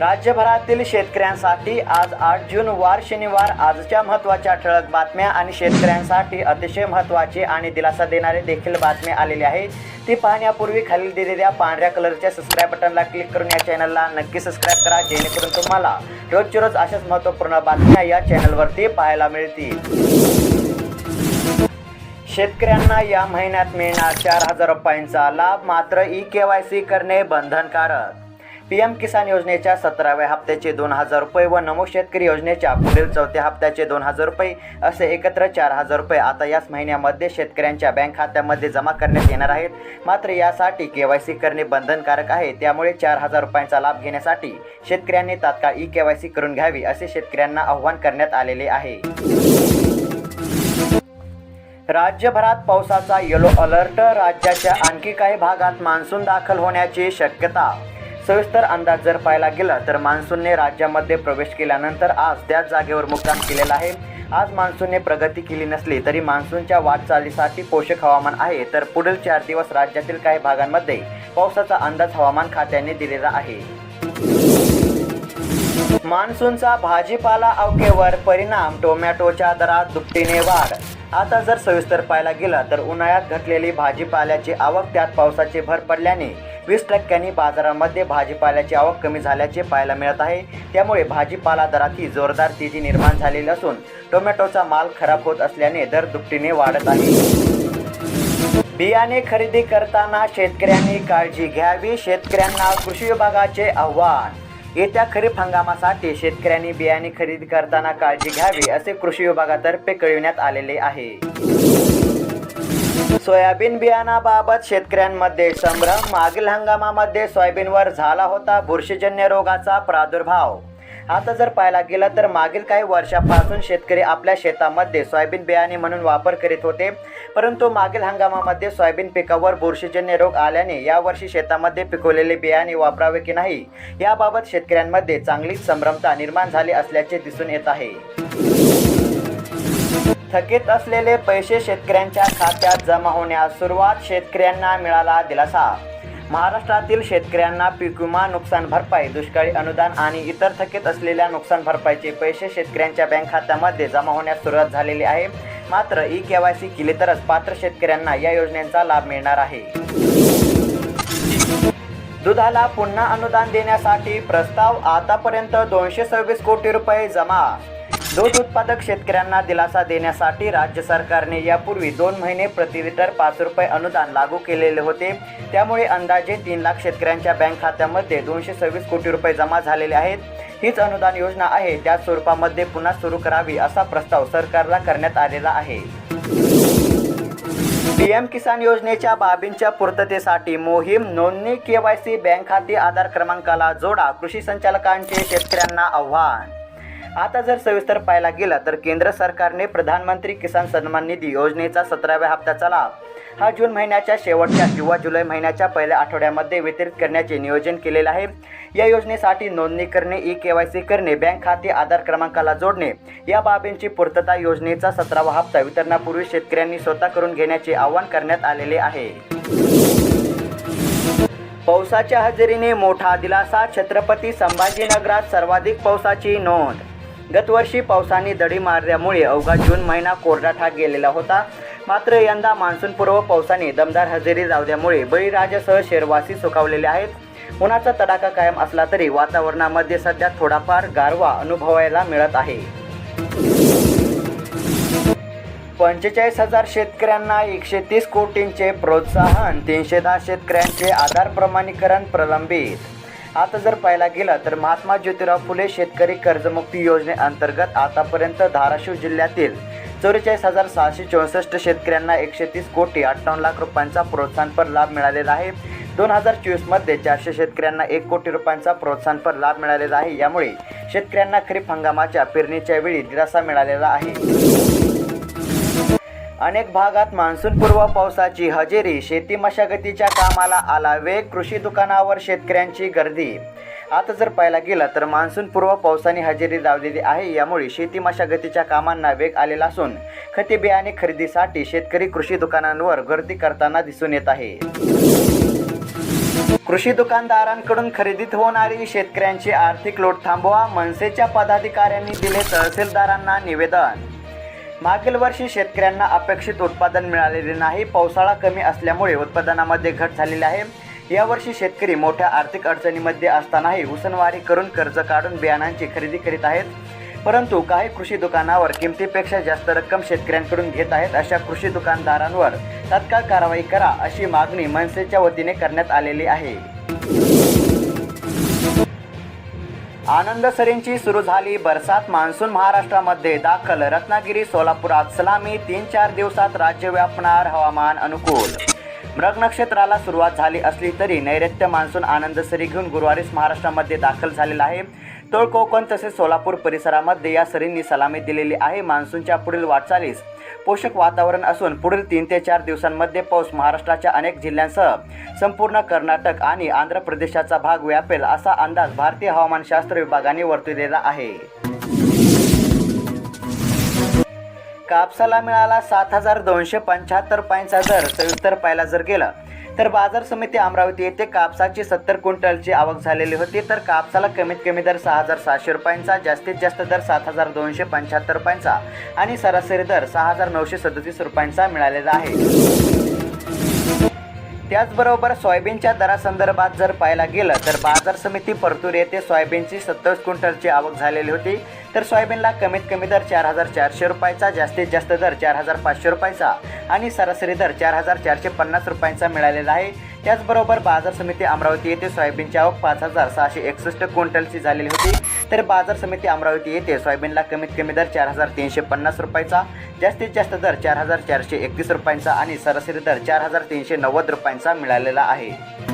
राज्यभरातील शेतकऱ्यांसाठी आज आठ जून वार शनिवार आजच्या महत्त्वाच्या ठळक बातम्या आणि शेतकऱ्यांसाठी अतिशय महत्त्वाची आणि दिलासा देणारे देखील बातमी आलेली आहे. ती पाहण्यापूर्वी खालील दिलेल्या पांढऱ्या कलरच्या सबस्क्राईब बटनला क्लिक करून या चॅनलला नक्की सबस्क्राईब करा जेणेकरून तुम्हाला रोजच्या रोज अशाच महत्त्वपूर्ण बातम्या या चॅनलवरती पाहायला मिळतील. शेतकऱ्यांना या महिन्यात मिळणार चार हजार रुपयांचा लाभ मात्र ई के वाय सी करणे बंधनकारक. पी एम किसान योजनेच्या सतराव्या हप्त्याचे दोन हजार रुपये व नमो शेतकरी योजनेच्या पुढील चौथ्या हप्त्याचे दोन हजार रुपये असे एकत्र चार हजार रुपये आता याच महिन्यामध्ये शेतकऱ्यांच्या बँक खात्यामध्ये जमा करण्यात येणार आहेत. मात्र यासाठी के वाय सी करणे बंधनकारक आहे. त्यामुळे चार हजार रुपयांचा लाभ घेण्यासाठी शेतकऱ्यांनी तात्काळ ई के वाय सी करून घ्यावी असे शेतकऱ्यांना आव्हान करण्यात आलेले आहे. राज्यभरात पावसाचा येलो अलर्ट राज्याच्या आणखी काही भागात मान्सून दाखल होण्याची शक्यता सविस्तर अंदाज जर पाहायला गेला तर मान्सूनने राज्यामध्ये प्रवेश केल्यानंतर आज त्याच जागेवर मुक्काम केलेला आहे. आज मान्सूनने प्रगती केली नसली तरी मान्सूनच्या वाटचालीसाठी पोषक हवामान आहे. तर पुढील चार दिवस राज्यातील काही भागांमध्ये पावसाचा अंदाज हवामान खात्याने दिलेला आहे. मान्सूनचा भाजीपाला अवकेवर परिणाम. टोमॅटोच्या दरात दुपटीने वाढ. आता जर सविस्तर पाहायला गेलं तर उन्हाळ्यात घटलेली भाजीपाल्याची आवक त्यात पावसाची भर पडल्याने वीस टक्क्यांनी बाजारामध्ये भाजीपाल्याची आवक कमी झाल्याचे पाहायला मिळत आहे. त्यामुळे भाजीपाला दरातही जोरदार तेजी निर्माण झालेली असून टोमॅटोचा माल खराब होत असल्याने दर दुपटीने वाढत आहे. बियाणे खरेदी करताना शेतकऱ्यांनी काळजी घ्यावी शेतकऱ्यांना कृषी विभागाचे आव्हान येत्या खरीप हंगामासाठी शेतकऱ्यांनी बियाणे खरेदी करताना काळजी घ्यावी असे कृषी विभागातर्फे कळविण्यात आलेले आहे. सोयाबीन बियाणाबाबत शेतकऱ्यांमध्ये संभ्रम मागील हंगामामध्ये सोयाबीनवर झाला होता बुरशीजन्य रोगाचा प्रादुर्भाव. आता जर पाहायला गेलं तर मागील काही वर्षापासून शेतकरी आपल्या शेतामध्ये सोयाबीन बियाणे म्हणून वापर करीत होते. परंतु मागील हंगामामध्ये सोयाबीन पिकावर बुरशीजन्य रोग आल्याने यावर्षी शेतामध्ये पिकवलेले बियाणे वापरावे की नाही याबाबत शेतकऱ्यांमध्ये चांगलीच संभ्रमता निर्माण झाली असल्याचे दिसून येत आहे. थकीत असलेले पैसे शेतकऱ्यांच्या खात्यात जमा होण्यास सुरुवात शेतकऱ्यांना मिळाला दिलासा. महाराष्ट्रातील शेतकऱ्यांना पीक विमा नुकसान भरपाई दुष्काळी अनुदान आणि इतर थकीत असलेल्या नुकसान भरपाईचे पैसे शेतकऱ्यांच्या बँक खात्यामध्ये जमा होण्यास सुरुवात झालेली आहे. मात्र ई के वाय सी केली तरच पात्र शेतकऱ्यांना या योजनेचा लाभ मिळणार आहे. दुधाला पुन्हा अनुदान देण्यासाठी प्रस्ताव आतापर्यंत दोनशे सव्वीस कोटी रुपये जमा दूध उत्पादक शेतकऱ्यांना दिलासा देण्यासाठी राज्य सरकारने यापूर्वी दोन महिने प्रति लिटर पाच रुपये अनुदान लागू केलेले होते. त्यामुळे अंदाजे तीन लाख शेतकऱ्यांच्या बँक खात्यामध्ये दोनशे सव्वीस कोटी रुपये जमा झालेले आहेत. हीच अनुदान योजना आहे. त्या स्वरूपामध्ये पुन्हा सुरू करावी असा प्रस्ताव सरकारला करण्यात आलेला आहे. पीएम किसान योजनेच्या बाबींच्या पूर्ततेसाठी मोहीम नोंदणी केवायसी बँक खाते आधार क्रमांकाला जोडा कृषी संचालकांचे शेतकऱ्यांना आव्हान. आता जर सविस्तर पाहायला गेला तर केंद्र सरकारने प्रधानमंत्री किसान सन्मान निधी योजनेचा सतराव्या हप्त्याचा लाभ हा जून महिन्याच्या शेवटच्या किंवा जुलै महिन्याच्या पहिल्या आठवड्यामध्ये वितरित करण्याचे नियोजन केलेले आहे. या योजनेसाठी नोंदणी करणे ई के वाय सी करणे बँक खाते आधार क्रमांकाला जोडणे या बाबींची पूर्तता योजनेचा सतरावा हप्ता वितरणापूर्वी शेतकऱ्यांनी स्वतः करून घेण्याचे आवाहन करण्यात आलेले आहे. पावसाच्या हजेरीने मोठा दिलासा छत्रपती संभाजीनगरात सर्वाधिक पावसाची नोंद गतवर्षी पावसाने दडी मारल्यामुळे अवघा जून महिना कोरडा ठाक गेलेला होता. मात्र यंदा मान्सूनपूर्व पावसाने दमदार हजेरी लावल्यामुळे बळीराजासह शेरवासी सुखावलेले आहेत. उन्हाचा तडाखा कायम असला तरी वातावरणामध्ये सध्या थोडाफार गारवा अनुभवायला मिळत आहे. पंचेचाळीस हजार शेतकऱ्यांना एकशे तीस कोटींचे प्रोत्साहन तीनशे दहा शेतकऱ्यांचे आधार प्रमाणीकरण प्रलंबित आता जर पाहायला गेलं तर महात्मा ज्योतिराव फुले शेतकरी कर्जमुक्ती योजनेअंतर्गत आतापर्यंत धाराशिव जिल्ह्यातील चौवेचाळीस हजार सहाशे चौसष्ट शेतकऱ्यांना एकशे तीस कोटी अठ्ठावन्न लाख रुपयांचा प्रोत्साहनपर लाभ मिळालेला आहे. दोन हजार चोवीसमध्ये चारशे शेतकऱ्यांना एक कोटी रुपयांचा प्रोत्साहनपर लाभ मिळालेला आहे. यामुळे शेतकऱ्यांना खरीप हंगामाच्या पेरणीच्या वेळी दिलासा मिळालेला आहे. अनेक भागात मान्सूनपूर्व पावसाची हजेरी शेती मशागतीच्या कामाला आला वेग कृषी दुकानावर शेतकऱ्यांची गर्दी. आता जर पाहायला गेलं तर मान्सूनपूर्व पावसाने हजेरी लावलेली आहे यामुळे शेती मशागतीच्या कामांना वेग आलेला असून खते बियाणे खरेदीसाठी शेतकरी कृषी दुकानांवर गर्दी करताना दिसून येत आहे. कृषी दुकानदारांकडून खरेदीत होणारी शेतकऱ्यांची आर्थिक लोट थांबवा मनसेच्या पदाधिकाऱ्यांनी दिले तहसीलदारांना निवेदन. मागील वर्षी शेतकऱ्यांना अपेक्षित उत्पादन मिळालेले नाही पावसाळा कमी असल्यामुळे उत्पादनामध्ये घट झालेली आहे. यावर्षी शेतकरी मोठ्या आर्थिक अडचणीमध्ये असतानाही उसनवारी करून कर्ज काढून बियाणांची खरेदी करीत आहेत. परंतु काही कृषी दुकानावर किमतीपेक्षा जास्त रक्कम शेतकऱ्यांकडून घेत आहेत अशा कृषी दुकानदारांवर तात्काळ कारवाई करा अशी मागणी मनसेच्या वतीने करण्यात आलेली आहे. आनंद सरींची सुरू झाली बरसात मान्सून महाराष्ट्रामध्ये दाखल. रत्नागिरी सोलापुरात सलामी तीन चार दिवसात राज्य व्यापणार हवामान अनुकूल. मृग नक्षत्राला सुरुवात झाली असली तरी नैऋत्य मान्सून आनंद सरी घेऊन गुरुवारीच महाराष्ट्रामध्ये दाखल झालेला आहे. उत्तर कोकण तसेच सोलापूर परिसरामध्ये या सरींनी सलामी दिलेली आहे. मान्सूनच्या पुढील वाटचालीस पोषक वातावरण असून पुढील तीन ते चार दिवसांमध्ये पाऊस महाराष्ट्राच्या अनेक जिल्ह्यांसह संपूर्ण कर्नाटक आणि आंध्र प्रदेशाचा भाग व्यापेल असा अंदाज भारतीय हवामानशास्त्र विभागाने वर्तविलेला आहे. कापसाला मिळाला सात हजार दोनशे पंच्याहत्तर रुपयांचा दर सविस्तर पाहिला जर गेलं तर बाजार समिती अमरावती येथे कापसाची सत्तर क्विंटलची आवक झालेली होती. तर कापसाला कमीत कमी दर सहा हजार सहाशे रुपयांचा जास्तीत जास्त दर सात हजार दोनशे पंच्याहत्तर रुपयांचा आणि सरासरी दर सहा हजार नऊशे सदतीस रुपयांचा मिळालेला आहे. त्याचबरोबर सोयाबीनच्या दरासंदर्भात जर पाहायला गेलं तर बाजार समिती परतूर येथे सोयाबीनची सत्तावीस क्विंटलची आवक झालेली होती. तर सोयाबीनला कमीत कमी दर चार हजार चारशे रुपयाचा जास्तीत जास्त दर चार हजार पाचशे रुपयाचा आणि सरासरी दर चार हजार चारशे पन्नास रुपयांचा मिळालेला आहे. त्याचबरोबर बाजार समिती अमरावती येथे सोयाबीनची आवक पाच हजार सहाशे एकसष्ट क्विंटलची झालेली होती. तर बाजार समिती अमरावती येथे सोयाबीनला कमीत कमी दर चार हजार तीनशे पन्नास रुपयाचा जास्तीत जास्त दर चार हजार चारशे एकतीस रुपयांचा आणि सरासरी दर चार हजार तीनशे नव्वद रुपयांचा मिळालेला आहे.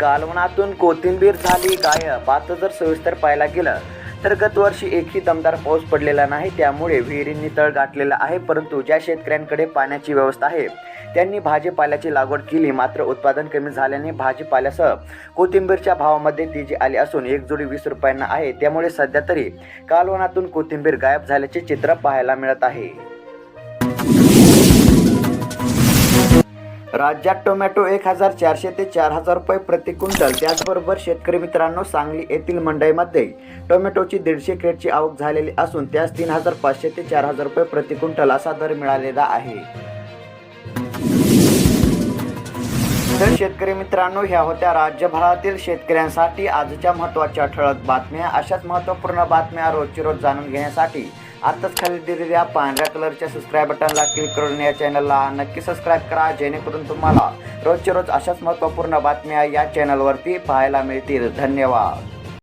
कालवनातून कोथिंबीर झाली गायब आता जर सविस्तर पाहायला गेलं तर गतवर्षी एकही दमदार पाऊस पडलेला नाही. त्यामुळे विहिरींनी तळ गाठलेला आहे परंतु ज्या शेतकऱ्यांकडे पाण्याची व्यवस्था आहे त्यांनी भाजीपाल्याची लागवड केली. मात्र उत्पादन कमी झाल्याने भाजीपाल्यासह कोथिंबीरच्या भावामध्ये तेजी आली असून एक जोडी वीस रुपयांना आहे. त्यामुळे सध्या तरी कालवनातून कोथिंबीर गायब झाल्याचे चित्र पाहायला मिळत आहे. राज्यात टोमॅटो एक हजार चारशे ते चार हजार रुपये प्रति क्विंटल. त्याचबरोबर शेतकरी मित्रांनो सांगली येथील मंडईमध्ये टोमॅटोची दीडशे क्रेटची आवक झालेली असून त्यास तीन हजार पाचशे ते चार हजार रुपये प्रति क्विंटल असा दर मिळालेला आहे. तर शेतकरी मित्रांनो ह्या होत्या राज्यभरातील शेतकऱ्यांसाठी आजच्या महत्त्वाच्या ठळक बातम्या. अशाच महत्त्वपूर्ण बातम्या रोजची रोज जाणून घेण्यासाठी आत्ताच खाली दिलेल्या पांढऱ्या कलरच्या सबस्क्राईब बटनला क्लिक करून या चॅनलला नक्की सबस्क्राईब करा जेणेकरून तुम्हाला रोजच्या रोज अशाच महत्त्वपूर्ण बातम्या या चॅनलवरती पाहायला मिळतील. धन्यवाद.